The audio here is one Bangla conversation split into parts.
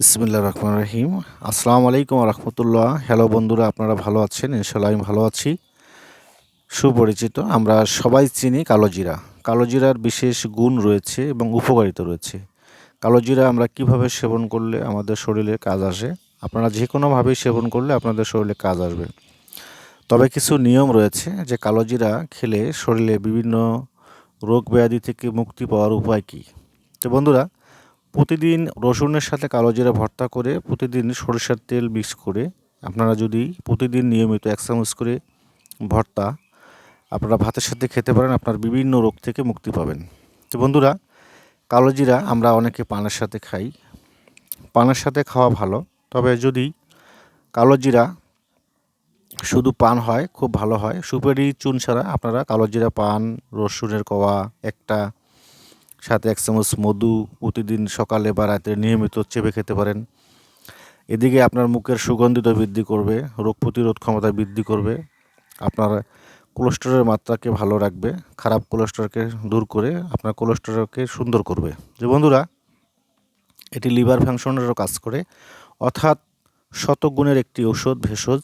ইসমিল্লা রহমান রহিম। আসসালামু আলাইকুম রহমতুল্লাহ। হ্যালো বন্ধুরা, আপনারা ভালো আছেন? ইনশাল্লাহ আমি ভালো আছি। সুপরিচিত, আমরা সবাই চিনি কালোজিরা কালোজিরার বিশেষ গুণ রয়েছে এবং উপকারিতা রয়েছে। কালোজিরা আমরা কীভাবে সেবন করলে আমাদের শরীরে কাজ আসে? আপনারা যে কোনোভাবেই সেবন করলে আপনাদের শরীরে কাজ আসবে। তবে কিছু নিয়ম রয়েছে যে কালোজিরা খেলে শরীরে বিভিন্ন রোগ ব্যাধি থেকে মুক্তি পাওয়ার উপায় কী? তো বন্ধুরা প্রতিদিন রসুনের সাথে কালো জিরা ভর্তা করে প্রতিদিন সরিষার তেল মিক্স করে আপনারা যদি প্রতিদিন নিয়মিত এক চামচ করে ভর্তা আপনারা ভাতের সাথে খেতে পারেন, আপনার বিভিন্ন রোগ থেকে মুক্তি পাবেন। তো বন্ধুরা, কালো জিরা আমরা অনেকে পানের সাথে খাই। পানের সাথে খাওয়া ভালো, তবে যদি কালো জিরা শুধু পান হয়, খুব ভালো হয়, সুপারি চুন ছাড়া আপনারা কালো জিরা, পান, রসুনের কোয়া, একটা সাথে এক চামচ মধু প্রতিদিন সকালে বা রাতে নিয়মিত চেপে খেতে পারেন। এদিকে আপনার মুখের সুগন্ধিত বৃদ্ধি করবে, রোগ প্রতিরোধ ক্ষমতা বৃদ্ধি করবে, আপনার কোলেস্টেরলের মাত্রাকে ভালো রাখবে, খারাপ কোলেস্টেরলকে দূর করে আপনার কোলেস্টেরলকে সুন্দর করবে। যে বন্ধুরা, এটি লিভার ফাংশনেরও কাজ করে, অর্থাৎ শতগুণের একটি ঔষধ, ভেষজ।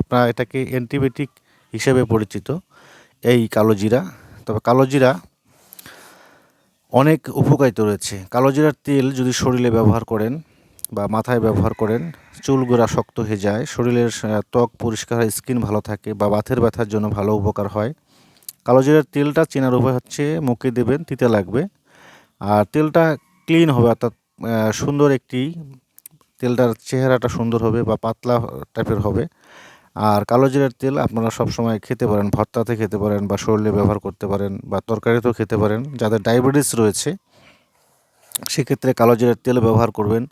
আপনারা এটাকে অ্যান্টিবায়োটিক হিসেবে পরিচিত, এই কালো জিরা তবে কালো জিরা অনেক উপকারিতা রয়েছে। কালো জিরার তেল যদি শরীরে ব্যবহার করেন বা মাথায় ব্যবহার করেন, চুল গোড়া শক্ত হয়ে যায়, শরীরের ত্বক পরিষ্কার হয়, স্কিন ভালো থাকে বা বাথের ব্যথার জন্য ভালো উপকার হয়। কালো জিরার তেলটা চেনার উপায় হচ্ছে মুখে দেবেন, তিতে লাগবে। আর তেলটা ক্লিন হবে, অর্থাৎ সুন্দর একটি, তেলটার চেহারাটা সুন্দর হবে বা পাতলা টাইপের হবে। আর কালো জিরার তেল আপনারা সবসময় খেতে পারেন, ভর্তাতে খেতে পারেন বা শরীরে ব্যবহার করতে পারেন বা তরকারিতেও খেতে পারেন। যাদের ডায়াবেটিস রয়েছে, সেক্ষেত্রে কালো জিরার তেল ব্যবহার করবেন।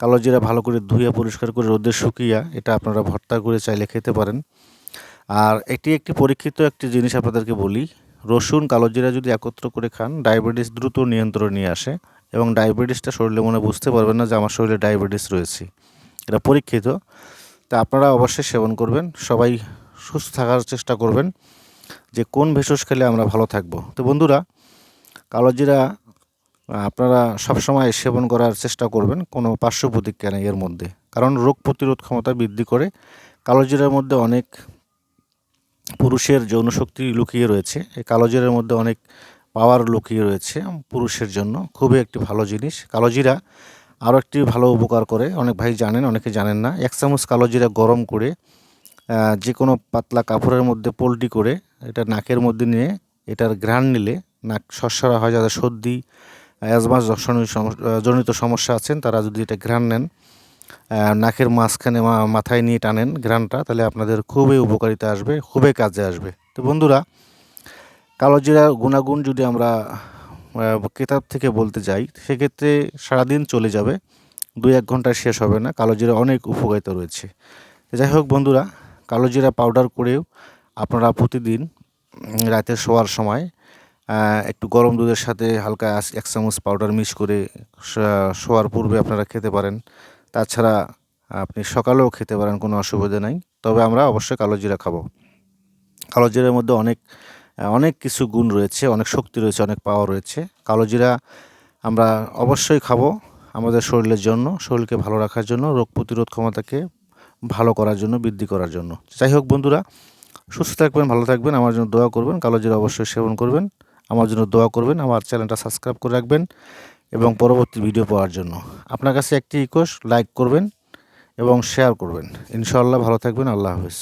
কালো জিরা ভালো করে ধুয়ে, পরিষ্কার করে রোদে শুকিয়ে এটা আপনারা ভর্তা করে চাইলে খেতে পারেন। আর এটি একটি পরীক্ষিত একটি জিনিস আপনাদেরকে বলি, রসুন, কালো জিরা যদি একত্র করে খান, ডায়াবেটিস দ্রুত নিয়ন্ত্রণ নিয়ে আসে এবং ডায়াবেটিসটা শরীরে মনে বুঝতে পারবেন না যে আমার শরীরে ডায়াবেটিস রয়েছে। এটা পরীক্ষিত। তা আপনারা অবশ্যই সেবন করবেন। সবাই সুস্থ থাকার চেষ্টা করবেন যে কোন ভেষজ খেলে আমরা ভালো থাকব। তো বন্ধুরা কালো জিরা আপনারা সবসময় সেবন করার চেষ্টা করবেন, কোনো পার্শ্ব প্রতিক্রিয়া নেই এর মধ্যে। কারণ রোগ প্রতিরোধ ক্ষমতা বৃদ্ধি করে কালোজিরার মধ্যে অনেক পুরুষের যৌন শক্তি লুকিয়ে রয়েছে। এই কালোজিরার মধ্যে অনেক পাওয়ার লুকিয়ে রয়েছে পুরুষের জন্য। খুবই একটি ভালো জিনিস। কালো জিরা আরও একটি ভালো উপকার করে। অনেক ভাই জানেন, অনেকে জানেন না। এক চামচ কালো জিরা গরম করে যে কোনো পাতলা কাপড়ের মধ্যে পোলট্রি করে, এটা নাকের মধ্যে নিয়ে এটার ঘ্রাণ নিলে নাক সরসরা হয়, যাদের সর্দি, অ্যাজমা জনিত সমস্যা আছেন, তারা যদি এটা ঘ্রাণ নেন নাকের মাঝখানে মাথায় নিয়ে টানেন ঘ্রাণটা, তাহলে আপনাদের খুবই উপকারিতা আসবে, খুবই কাজে আসবে। তো বন্ধুরা, কালো জিরার গুণাগুণ যদি আমরা কেতাব থেকে বলতে যাই, সেক্ষেত্রে সারাদিন চলে যাবে দুই এক ঘন্টায় শেষ হবে না, কালো জিরা অনেক উপকারিতা রয়েছে। যাই হোক বন্ধুরা, কালো জিরা পাউডার করেও আপনারা প্রতিদিন রাতে শোয়ার সময় একটু গরম দুধের সাথে হালকা এক চামচ পাউডার মিক্স করে শোয়ার পূর্বে আপনারা খেতে পারেন। তাছাড়া আপনি সকালেও খেতে পারেন, কোনো অসুবিধা নাই। তবে আমরা অবশ্যই কালো জিরা খাব। কালো জিরার মধ্যে অনেক অনেক কিছু গুণ রয়েছে, অনেক শক্তি রয়েছে, অনেক পাওয়ার রয়েছে। কালো জিরা আমরা অবশ্যই খাব আমাদের শরীরের জন্য, শরীরকে ভালো রাখার জন্য, রোগ প্রতিরোধ ক্ষমতাকে ভালো করার জন্য, বৃদ্ধি করার জন্য। যাই হোক বন্ধুরা, সুস্থ থাকবেন, ভালো থাকবেন, আমার জন্য দোয়া করবেন, কালো জিরা অবশ্যই সেবন করবেন, আমার জন্য দোয়া করবেন, আমার চ্যানেলটা সাবস্ক্রাইব করে রাখবেন এবং পরবর্তী ভিডিও পাওয়ার জন্য। আপনার কাছে একটি রিকোয়েস্ট লাইক করবেন এবং শেয়ার করবেন। ইনশাআল্লাহ ভালো থাকবেন, আল্লাহ হাফিজ।